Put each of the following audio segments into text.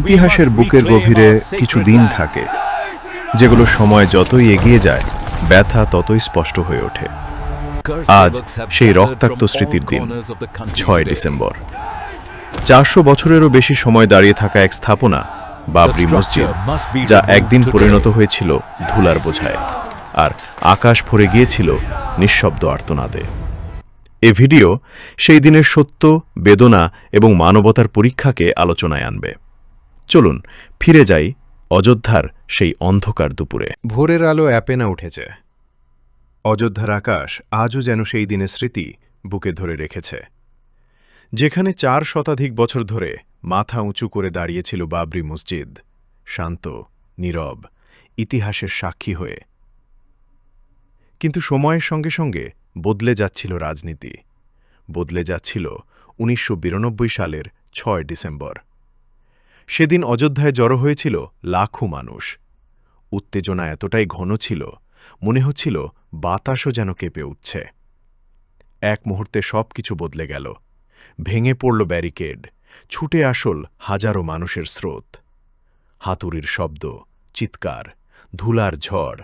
ইতিহাসের বুকের গভীরে কিছু দিন থাকে যেগুলো সময় যতই এগিয়ে যায় ব্যথা ততই স্পষ্ট হয়ে ওঠে। আজ সেই রক্তাক্ত স্মৃতির দিন ছয় ডিসেম্বর। চারশো বছরেরও বেশি সময় দাঁড়িয়ে থাকা এক স্থাপনা বাবরি মসজিদ যা একদিন পরিণত হয়েছিল ধুলার বোঝায় আর আকাশ ভরে গিয়েছিল নিঃশব্দ আর্তনাদে। এ ভিডিও সেই দিনের সত্য বেদনা এবং মানবতার পরীক্ষাকে আলোচনায় আনবে। চলুন, ফিরে যাই অযোধ্যার সেই অন্ধকার দুপুরে। ভোরের আলো অ্যাপেনা উঠেছে। অযোধ্যার আকাশ আজও যেন সেই দিনের স্মৃতি বুকে ধরে রেখেছে। যেখানে চার শতাধিক বছর ধরে মাথা উঁচু করে দাঁড়িয়েছিল বাবরি মসজিদ, শান্ত, নীরব, ইতিহাসের সাক্ষী হয়ে। কিন্তু সময়ের সঙ্গে সঙ্গে বদলে যাচ্ছিল রাজনীতি। বদলে যাচ্ছিল উনিশশো বিরানব্বই সালের ছয় ডিসেম্বর। সেদিন অযোধ্যায় জড়ো হয়েছিল লাখো মানুষ। উত্তেজনা এতটাই ঘন ছিল, মনে হচ্ছিল বাতাসও যেন কেঁপে উঠছে। এক মুহূর্তে সব কিছু বদলে গেল। ভেঙে পড়ল ব্যারিকেড, ছুটে আসল হাজারো মানুষের স্রোত। হাতুড়ির শব্দ, চিৎকার, ধুলার ঝড়,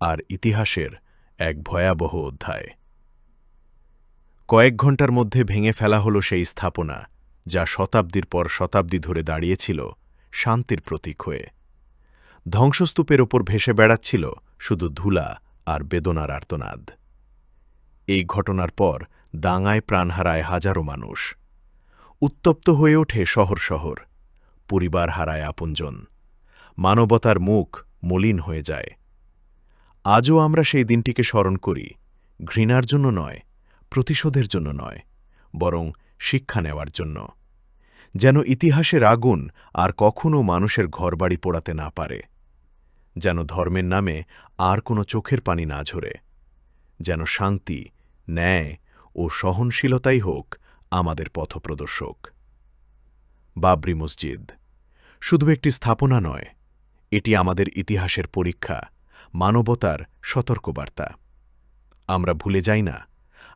আর ইতিহাসের এক ভয়াবহ অধ্যায়। কয়েক ঘণ্টার মধ্যে ভেঙে ফেলা হলো সেই স্থাপনা যা শতাব্দীর পর শতাব্দী ধরে দাঁড়িয়েছিল শান্তির প্রতীক হয়ে। ধ্বংসস্তূপের ওপর ভেসে বেড়াচ্ছিল শুধু ধুলা আর বেদনার আর্তনাদ। এই ঘটনার পর দাঙ্গায় প্রাণ হারায় হাজারো মানুষ। উত্তপ্ত হয়ে ওঠে শহর শহর, পরিবার হারায় আপনজন। মানবতার মুখ মলিন হয়ে যায়। আজও আমরা সেই দিনটিকে স্মরণ করি, ঘৃণার জন্য নয়, প্রতিশোধের জন্য নয়, বরং শিক্ষা নেওয়ার জন্য। যেন ইতিহাসের আগুন আর কখনও মানুষের ঘরবাড়ি পোড়াতে না পারে। যেন ধর্মের নামে আর কোনো চোখের পানি না ঝরে। যেন শান্তি, ন্যায় ও সহনশীলতাই হোক আমাদের পথপ্রদর্শক। বাবরি মসজিদ। শুধু একটি স্থাপনা নয়, এটি আমাদের ইতিহাসের পরীক্ষা, মানবতার সতর্কবার্তা। আমরা ভুলে যাই না,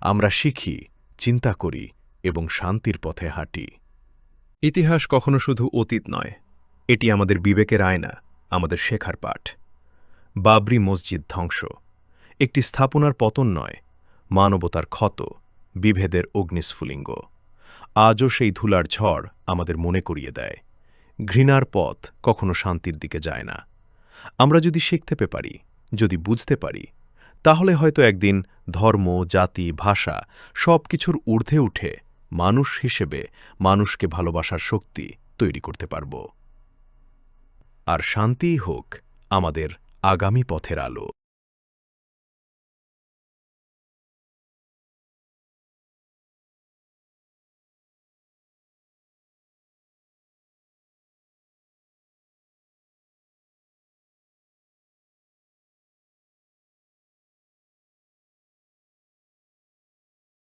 আমরা শিখি, চিন্তা করি এবং শান্তির পথে হাঁটি। ইতিহাস কখনো শুধু অতীত নয়, এটি আমাদের বিবেকের আয়না, আমাদের শেখার পাঠ। বাবরি মসজিদ ধ্বংস, একটি স্থাপনার পতন নয়, মানবতার ক্ষত, বিভেদের অগ্নিস্ফুলিঙ্গ। আজও সেই ধুলার ঝড় আমাদের মনে করিয়ে দেয়। ঘৃণার পথ কখনো শান্তির দিকে যায় না। আমরা যদি শিখতে পে পারি, যদি বুঝতে পারি, তাহলে হয়তো একদিন ধর্ম, জাতি, ভাষা সব কিছুর ঊর্ধ্বে উঠে মানুষ হিসেবে মানুষকে ভালোবাসার শক্তি তৈরি করতে পারব। আর শান্তিই হোক আমাদের আগামী পথের আলো।